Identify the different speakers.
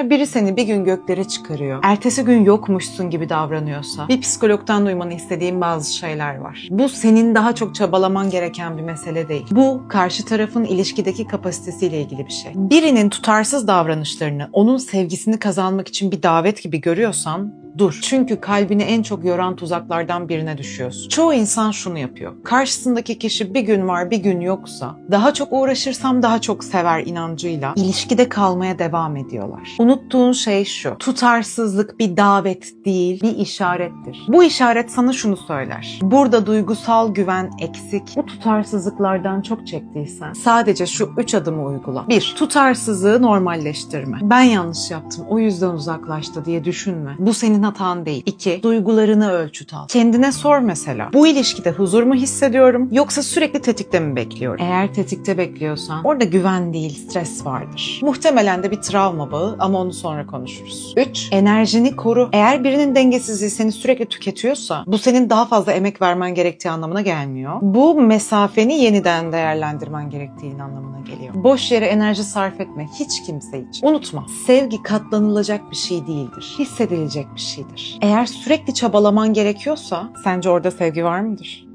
Speaker 1: Eğer biri seni bir gün göklere çıkarıyor, ertesi gün yokmuşsun gibi davranıyorsa, bir psikologdan duymanı istediğim bazı şeyler var. Bu senin daha çok çabalaman gereken bir mesele değil. Bu karşı tarafın ilişkideki kapasitesiyle ilgili bir şey. Birinin tutarsız davranışlarını, onun sevgisini kazanmak için bir davet gibi görüyorsan dur. Çünkü kalbini en çok yoran tuzaklardan birine düşüyorsun. Çoğu insan şunu yapıyor. Karşısındaki kişi bir gün var bir gün yoksa daha çok uğraşırsam daha çok sever inancıyla ilişkide kalmaya devam ediyorlar. Unuttuğun şey şu. Tutarsızlık bir davet değil bir işarettir. Bu işaret sana şunu söyler. Burada duygusal güven eksik. Bu tutarsızlıklardan çok çektiysen sadece şu üç adımı uygula. 1. Tutarsızlığı normalleştirme. Ben yanlış yaptım o yüzden uzaklaştı diye düşünme. Bu senin hatan değil. 2. Duygularını ölçüt al. Kendine sor mesela. Bu ilişkide huzur mu hissediyorum yoksa sürekli tetikte mi bekliyorum? Eğer tetikte bekliyorsan orada güven değil stres vardır. Muhtemelen de bir travma bağı ama onu sonra konuşuruz. 3. Enerjini koru. Eğer birinin dengesizliği seni sürekli tüketiyorsa bu senin daha fazla emek vermen gerektiği anlamına gelmiyor. Bu mesafeni yeniden değerlendirmen gerektiğinin anlamına geliyor. Boş yere enerji sarf etme hiç kimse için. Unutma sevgi katlanılacak bir şey değildir. Hissedilecek bir şeydir. Eğer sürekli çabalaman gerekiyorsa sence orada sevgi var mıdır?